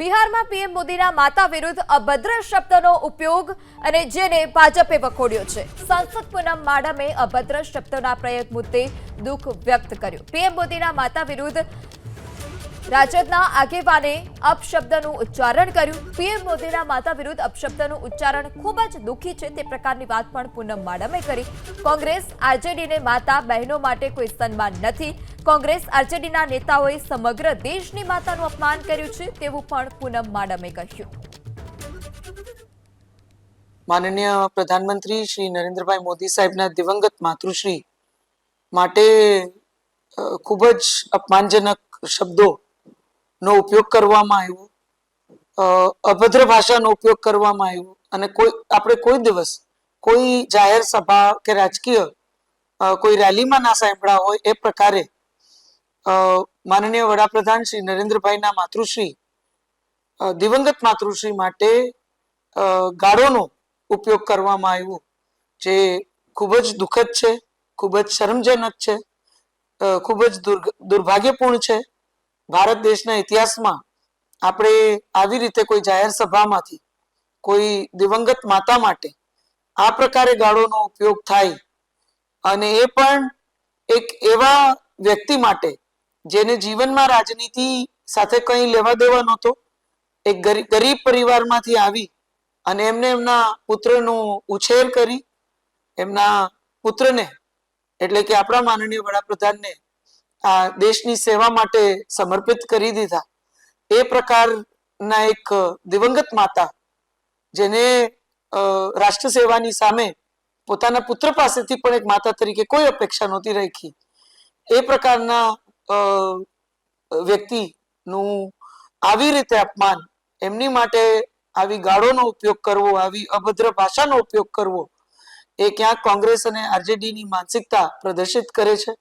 બિહારમાં પીએમ મોદીના માતા વિરુદ્ધ અભદ્ર શબ્દનો ઉપયોગ અને જેને ભાજપે વખોડ્યો છે. સાંસદ પૂનમ માડમે અભદ્ર શબ્દોના પ્રયોગ મુદ્દે દુઃખ વ્યક્ત કર્યું. પીએમ મોદીના માતા વિરુદ્ધ રાજદના આગેવાને અપશબ્દનું ઉચ્ચારણ કર્યું. પીએમ મોદીના માતા વિરુદ્ધ અપશબ્દનું ઉચ્ચારણ ખૂબ જ દુઃખી છે. તે પ્રકારની વાત પણ પૂનમ માડમે કરી. કોંગ્રેસ આરજેડીને માતા બહેનો માટે કોઈ સન્માન નથી. કોંગ્રેસ, આરજેડીના નેતાઓએ સમગ્ર દેશની માતાનું અપમાન કર્યું છે તેવું પણ પૂનમ માડમે કહ્યું. માનનીય પ્રધાનમંત્રી શ્રી નરેન્દ્રભાઈ મોદી સાહેબના દિવંગત માતૃશ્રી માટે ખૂબ જ અપમાનજનક શબ્દો નો ઉપયોગ કરવામાં આવ્યો. અભદ્ર ભાષાનો ઉપયોગ કરવામાં આવ્યો. અને કોઈ, આપણે કોઈ દિવસ કોઈ જાહેર સભા કે રાજકીય કોઈ રેલીમાં ના સાંભળ્યા હોય એ પ્રકારે માનનીય વડાપ્રધાન શ્રી નરેન્દ્રભાઈના માતૃશ્રી દિવંગત માતૃશ્રી માટે ગાળોનો ઉપયોગ કરવામાં આવ્યો, જે ખૂબ જ દુઃખદ છે, ખૂબ જ શરમજનક છે ખૂબ જ દુર્ભાગ્યપૂર્ણ છે. ભારત દેશના ઇતિહાસમાં આપણે આવી રીતે કોઈ જાહેર સભામાંથી, કોઈ દિવંગત માતા માટે આ પ્રકારે ગાળોનો ઉપયોગ થાય અને એ પણ એક એવા વ્યક્તિ માટે જેને જીવનમાં રાજનીતિ સાથે કંઈ લેવા દેવા નહોતો, એક ગરીબ પરિવારમાંથી આવી અને એમને એમના પુત્રનો ઉછેર કરી, એમના પુત્રને એટલે કે આપણા માનનીય વડાપ્રધાનને આ દેશની સેવા માટે સમર્પિત કરી દીધા. એ પ્રકારના એક દિવંગત માતા, જેને રાષ્ટ્ર સેવાની સામે પોતાના પુત્ર પાસેથી પણ એક માતા તરીકે કોઈ અપેક્ષા નહોતી રાખી. એ પ્રકારના વ્યક્તિનું આવી રીતે અપમાન, એમની માટે આવી ગાળોનો ઉપયોગ કરવો, આવી અભદ્ર ભાષાનો ઉપયોગ કરવો, એ ક્યાંક કોંગ્રેસ અને આરજેડીની માનસિકતા પ્રદર્શિત કરે છે.